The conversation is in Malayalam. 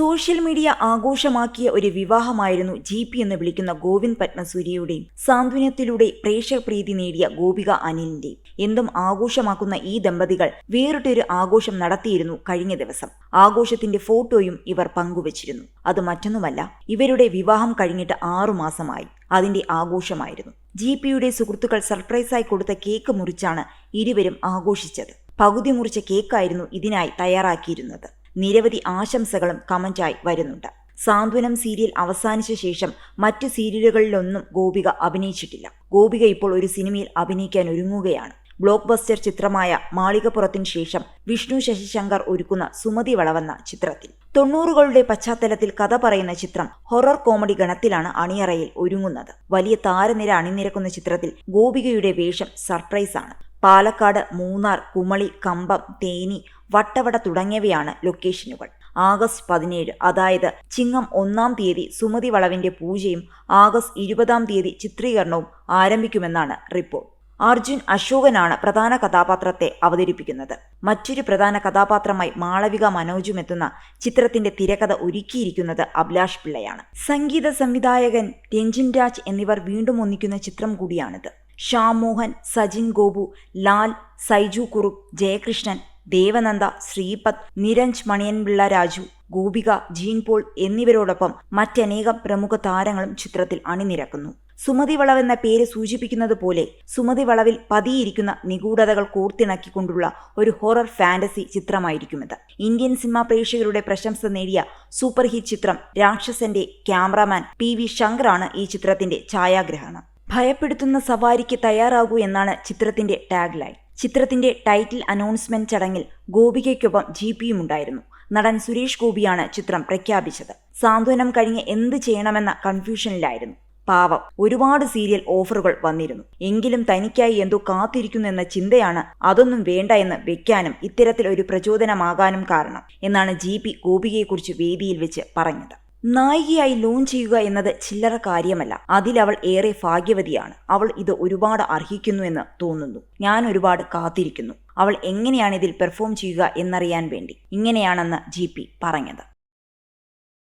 സോഷ്യൽ മീഡിയ ആഘോഷമാക്കിയ ഒരു വിവാഹമായിരുന്നു ജി പി എന്ന് വിളിക്കുന്ന ഗോവിന്ദ് പത്മസൂര്യയുടെയും സാന്ത്വനത്തിലൂടെ പ്രേക്ഷകപ്രീതി നേടിയ ഗോപിക അനിലിന്റെയും എന്തും ആഘോഷമാക്കുന്ന ഈ ദമ്പതികൾ വേറിട്ടൊരു ആഘോഷം നടത്തിയിരുന്നു കഴിഞ്ഞ ദിവസം. ആഘോഷത്തിന്റെ ഫോട്ടോയും ഇവർ പങ്കുവച്ചിരുന്നു. അത് മറ്റൊന്നുമല്ല ഇവരുടെ വിവാഹം കഴിഞ്ഞിട്ട് ആറു മാസമായി. അതിന്റെ ആഘോഷമായിരുന്നു. ജി പിയുടെ സുഹൃത്തുക്കൾ സർപ്രൈസായി കൊടുത്ത കേക്ക് മുറിച്ചാണ് ഇരുവരും ആഘോഷിച്ചത്. പകുതി മുറിച്ച കേക്കായിരുന്നു ഇതിനായി തയ്യാറാക്കിയിരുന്നത്. നിരവധി ആശംസകളും കമന്റായി വരുന്നുണ്ട്. സാന്ത്വനം സീരിയൽ അവസാനിച്ച ശേഷം മറ്റ് സീരിയലുകളിലൊന്നും ഗോപിക അഭിനയിച്ചിട്ടില്ല. ഗോപിക ഇപ്പോൾ ഒരു സിനിമയിൽ അഭിനയിക്കാൻ ഒരുങ്ങുകയാണ്. ബ്ലോക്ക് ബസ്റ്റർ ചിത്രമായ മാളികപ്പുറത്തിന് ശേഷം വിഷ്ണു ശശിശങ്കർ ഒരുക്കുന്ന സുമതി വളവെന്ന ചിത്രത്തിൽ. തൊണ്ണൂറുകളുടെ പശ്ചാത്തലത്തിൽ കഥ പറയുന്ന ചിത്രം ഹൊറർ കോമഡി ഗണത്തിലാണ് അണിയറയിൽ ഒരുങ്ങുന്നത്. വലിയ താരനിര അണിനിരക്കുന്ന ചിത്രത്തിൽ ഗോപികയുടെ വേഷം സർപ്രൈസാണ്. പാലക്കാട് മൂന്നാർ കുമളി കമ്പം തേനി വട്ടവട തുടങ്ങിയവയാണ് ലൊക്കേഷനുകൾ. ആഗസ്റ്റ് പതിനേഴ് അതായത് ചിങ്ങം ഒന്നാം തീയതി സുമതി വളവിന്റെ പൂജയും ആഗസ്റ്റ് ഇരുപതാം തീയതി ചിത്രീകരണവും ആരംഭിക്കുമെന്നാണ് റിപ്പോർട്ട്. അർജുൻ അശോകനാണ് പ്രധാന കഥാപാത്രത്തെ അവതരിപ്പിക്കുന്നത്. മറ്റൊരു പ്രധാന കഥാപാത്രമായി മാളവിക മനോജും എത്തുന്ന ചിത്രത്തിന്റെ തിരക്കഥ ഒരുക്കിയിരിക്കുന്നത് അഭിലാഷ് പിള്ളയാണ്. സംഗീത സംവിധായകൻ രഞ്ജിൻ രാജ് എന്നിവർ വീണ്ടും ഒന്നിക്കുന്ന ചിത്രം കൂടിയാണിത്. ഷ്യാം മോഹൻ സജിൻ ഗോപു ലാൽ സൈജു കുറുപ്പ് ജയകൃഷ്ണൻ ദേവനന്ദ ശ്രീപത് നിരഞ്ജ് മണിയൻപിള്ള രാജു ഗോപിക ജീൻ പോൾ എന്നിവരോടൊപ്പം മറ്റനേകം പ്രമുഖ താരങ്ങളും ചിത്രത്തിൽ അണിനിരക്കുന്നു. സുമതി വളവ് എന്ന പേര് സൂചിപ്പിക്കുന്നത് പോലെ സുമതി വളവിൽ പതിയിരിക്കുന്ന നിഗൂഢതകൾ കോർത്തിണക്കിക്കൊണ്ടുള്ള ഒരു ഹൊറർ ഫാന്റസി ചിത്രമായിരിക്കും ഇത് ഇന്ത്യൻ സിനിമാ പ്രേക്ഷകരുടെ പ്രശംസ നേടിയ സൂപ്പർ ഹിറ്റ് ചിത്രം രാക്ഷസന്റെ ക്യാമറാമാൻ പി വി ശങ്കറാണ് ഈ ചിത്രത്തിന്റെ ഛായാഗ്രഹണം. ഭയപ്പെടുത്തുന്ന സവാരിക്ക് തയ്യാറാകൂ എന്നാണ് ചിത്രത്തിന്റെ ടാഗ് ലൈൻ ചിത്രത്തിന്റെ ടൈറ്റിൽ അനൗൺസ്മെന്റ് ചടങ്ങിൽ ഗോപികയ്ക്കൊപ്പം ജി പിയും ഉണ്ടായിരുന്നു. നടൻ സുരേഷ് ഗോപിയാണ് ചിത്രം പ്രഖ്യാപിച്ചത്. സാന്ത്വനം കഴിഞ്ഞ് എന്ത് ചെയ്യണമെന്ന കൺഫ്യൂഷനിലായിരുന്നു. പാവം ഒരുപാട് സീരിയൽ ഓഫറുകൾ വന്നിരുന്നു. എങ്കിലും തനിക്കായി എന്തോ കാത്തിരിക്കുന്നു എന്ന ചിന്തയാണ് അതൊന്നും വേണ്ട എന്ന് വെക്കാനും ഇത്തരത്തിൽ ഒരു പ്രചോദനമാകാനും കാരണം എന്നാണ് ജി പി ഗോപികയെക്കുറിച്ച് വേദിയിൽ വെച്ച് പറഞ്ഞത്. നായികയായി ലോഞ്ച് ചെയ്യുക എന്നത് ചില്ലറ കാര്യമല്ല. അതിലവൾ ഏറെ ഭാഗ്യവതിയാണ്. അവൾ ഇത് ഒരുപാട് അർഹിക്കുന്നു എന്ന് തോന്നുന്നു. ഞാൻ ഒരുപാട് കാത്തിരിക്കുന്നു. അവൾ എങ്ങനെയാണ് ഇതിൽ പെർഫോം ചെയ്യുക എന്നറിയാൻ വേണ്ടി. ഇങ്ങനെയാണെന്ന് ജി പി പറഞ്ഞത്.